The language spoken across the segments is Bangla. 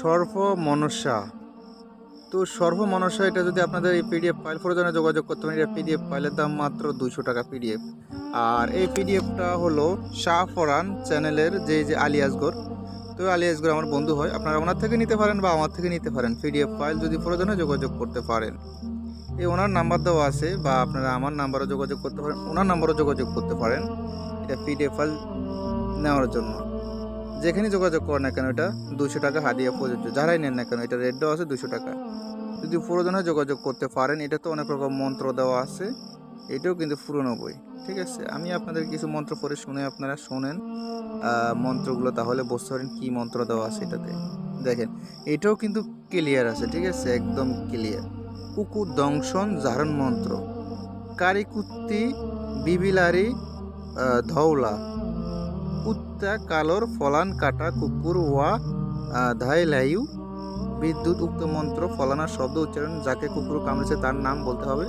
সর্ব মনসা তো সর্ব মনসা এটা যদি আপনাদের এই পিডিএফ ফাইল প্রয়োজনে যোগাযোগ করতে পারেন, এটা পিডিএফ ফাইলের দাম মাত্র দুইশো টাকা পিডিএফ আর এই পিডিএফটা হলো শাহ ফরান চ্যানেলের যে যে আলী আসগর। তো আলী আসগর আমার বন্ধু হয়, আপনারা ওনার থেকে নিতে পারেন বা আমার থেকে নিতে পারেন। পিডিএফ ফাইল যদি প্রয়োজনে যোগাযোগ করতে পারেন। এই ওনার নাম্বার দেওয়া আছে বা আপনারা আমার নাম্বারও যোগাযোগ করতে পারেন, ওনার নাম্বারও যোগাযোগ করতে পারেন। এটা পিডিএফ ফাইল নেওয়ার জন্য। যেখানে যোগাযোগ করেন না কেন, এটা দুশো টাকা হাদিয়া প্রযোজ্য। যারাই নেন না কেন, এটা রেট দেওয়া আছে দুশো টাকা। যদি প্রয়োজনে যোগাযোগ করতে পারেন, এটা তো অনেক রকম মন্ত্র দেওয়া আছে, এটাও কিন্তু পুরনো বই, ঠিক আছে? আমি আপনাদের কিছু মন্ত্র পরে শুনে আপনারা শোনেন মন্ত্রগুলো তাহলে বুঝতে পারেন কী মন্ত্র দেওয়া আছে এটাতে। দেখেন, এটাও কিন্তু ক্লিয়ার আছে, ঠিক আছে? একদম ক্লিয়ার কুকুর দংশন জারণ মন্ত্র। কারিকুত্তি, বিবিলারি ধৌলা কুত্তা কালোর ফলান কাটা কুকুর ওয়া ধাই লাইউ বিদ্যুৎ উক্ত মন্ত্র ফলানার শব্দ উচ্চারণ যাকে কুকুর কামড়েছে তার নাম বলতে হবে।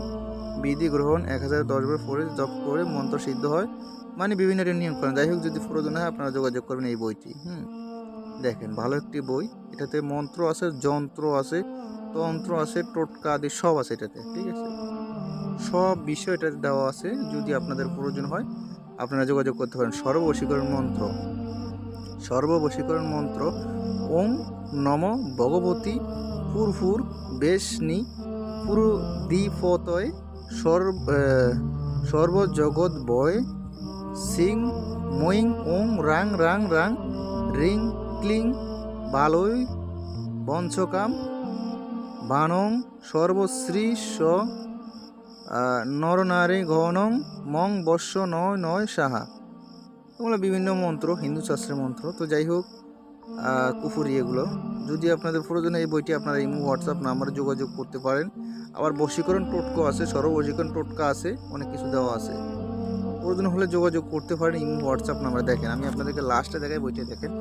বিধি গ্রহণ এক হাজার দশ বার পরে জপ করে মন্ত্র সিদ্ধ হয়। মানে বিভিন্ন নিয়ম করেন যাই হোক, যদি প্রয়োজন হয় আপনারা যোগাযোগ করবেন এই বইটি, হুম। দেখেন, ভালো একটি বই। এটাতে মন্ত্র আছে, যন্ত্র আছে, তন্ত্র আছে, টোটকা আদি সব আছে এটাতে, ঠিক আছে? সব বিষয় এটাতে দেওয়া আছে, যদি আপনাদের প্রয়োজন হয়। আপনারা যোগাযোগ করতে পারেন। সর্ববশীকরণ মন্ত্র। সর্ববশীকরণ মন্ত্র। ওম নম ভগবতী ফুরফুর বেশনি পুরু দ্বিপতয় সর্ব সর্বজগৎ বয় সিং মইং ওং রাং রাং রাং রিং ক্লিং বালয় বঞ্চকাম বানং সর্বশ্রী স নরনারী ঘনং মং বর্ষ নয় নয় সাহা। এগুলো বিভিন্ন মন্ত্র, হিন্দু শাস্ত্রের মন্ত্র। তো যাই হোক কুফুরি এগুলো। যদি আপনাদের প্রয়োজনে এই বইটি আপনারা ইমো, হোয়াটসঅ্যাপ নাম্বারে যোগাযোগ করতে পারেন। আবার বশীকরণ টোটকা আছে সর্ব বশীকরণ টোটকা আছে, অনেক কিছু দেওয়া আছে। প্রয়োজন হলে যোগাযোগ করতে পারেন, ইমো, হোয়াটসঅ্যাপ নাম্বারে দেখেন। আমি আপনাদেরকে লাস্টে দেখাই বইটা দেখেন।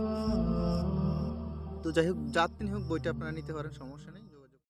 তো যাই হোক, যাত্রী হোক, বইটা আপনারা নিতে পারেন, সমস্যা নেই।